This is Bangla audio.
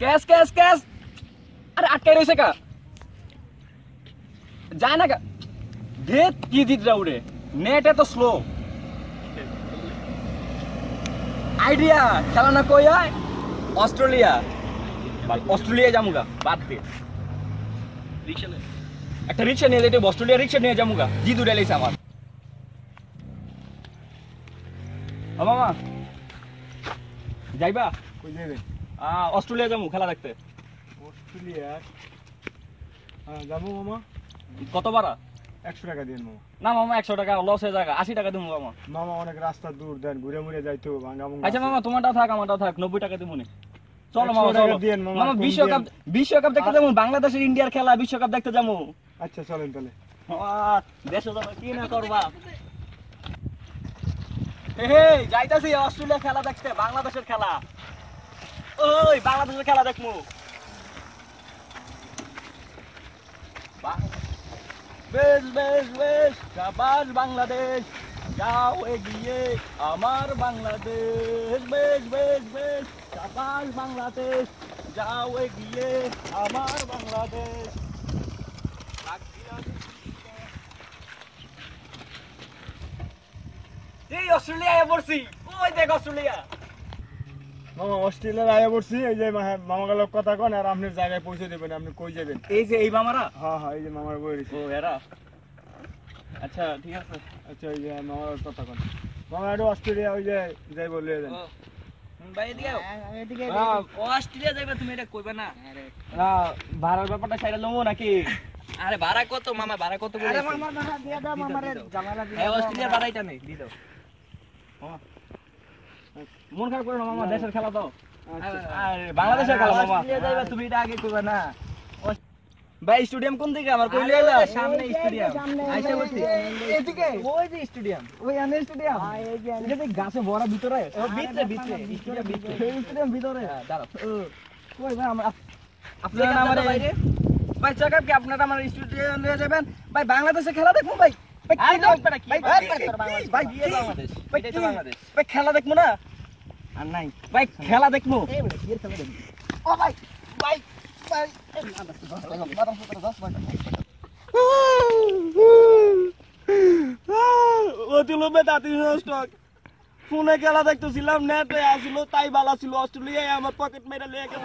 Cash cash cash. আরে আটকাই রয়েছে কা? যায় না কা? ভেদ কি দিতরা উড়ে? নেট এত স্লো আইডিয়া খেলা না কই আয়? অস্ট্রেলিয়া। ভাই অস্ট্রেলিয়া যামুগা বাদ দে। একটা রিক্সা নিয়ে যেতে অস্ট্রেলিয়া রিক্সা নিয়ে যামুগা জি দূরে লাইছে আমার। মামা। যাইবা? কই আহ, অস্ট্রেলিয়া যাব খেলা দেখতে। অস্ট্রেলিয়া। যাব মামা। কত বারা একশো টাকা দিন মামা না মামা একশো টাকা লস হয়ে যাবে আশি টাকা দিব মামা। মামা অনেক রাস্তা দূর দেন ঘুরে মুড়ে যাইতো আচ্ছা মামা তোমারটা থাক আমারটা থাক নব্বই টাকা দিব চলো মামা চলো। মামা, বিশ্বকাপ বিশ্বকাপ দেখতে যাব বাংলাদেশের ইন্ডিয়ার খেলা বিশ্বকাপ দেখতে যাব। আচ্ছা চলেন তাহলে। মামা, দেশে যাব কি না করবা? হে যাইতাছি অস্ট্রেলিয়া খেলা দেখতে বাংলাদেশের খেলা। ওই, বাংলাদেশের খেলা দেখমু। বাং- বেশ বেশ বেশ, সাবাস বাংলাদেশ, যাও এগিয়ে, আমার বাংলাদেশ। বেশ বেশ বেশ, সাবাস বাংলাদেশ, যাও এগিয়ে, আমার বাংলাদেশ। এই অস্ট্রেলিয়ায় পড়ছি। ওই দেখ অস্ট্রেলিয়া? মামা অস্ট্রেলিয়ার আয়া পড়ছি এই যে মামা গেল কথা কন আর আপনার জায়গায় পৌঁছে দেবেন আপনি কই যাবেন? এই যে এই মামারা? হ্যাঁ হ্যাঁ এই যে মামার বই ও এরা? আচ্ছা ঠিক আছে। আচ্ছা এই যে মামার কথা কন। মামা একটু অস্ট্রেলিয়া ওই যে যাই বলে দেন ভাই এদিকে হ্যাঁ, অস্ট্রেলিয়া যাইবা তুমি এটা কইবা না। ভাড়ার ব্যাপারটা সাইডে লমো নাকি? আরে ভাড়া কত মামা ভাড়া কত আরে মামা ভাড়া দিয়ে দাও মামারে জামালা দিয়ে অস্ট্রেলিয়ার ভাড়াইটা নেই দি দাও। মন খারাপ করো না মামা দেশের খেলা দাও আরে বাংলাদেশের খেলা মামা। যাইবা তুমি এটা আগে কইবা না। ভাই স্টেডিয়াম কোন দিকে? আমার কইলে এলা সামনে স্টেডিয়াম। আইসা বলছি। এদিকে ওই যে স্টেডিয়াম। ওই আনে স্টেডিয়াম। হ্যাঁ এই এটা তো গাছে ভরা ভিতরে। ও ভিতরে ভিতরে স্টেডিয়াম ভিতরে। স্টেডিয়াম ভিতরে। দাঁড়াও। কই ভাই আমরা আপনারা আমারে ভাই চেকআপ কি আপনারা আমার স্টেডিয়াম নিয়ে যাবেন। ভাই বাংলাদেশে খেলা দেখব ভাই। ভাই খেলা দেখব না? আর নাই ভাই খেলা দেখব। ও ভাই ভাই ভাই অতিল বেদাতি স্টক ফোনে খেলা দেখতেছিলাম নেটে আসিল তাই বালা ছিল অস্ট্রেলিয়ায় আমার পকেট মেরে লেগে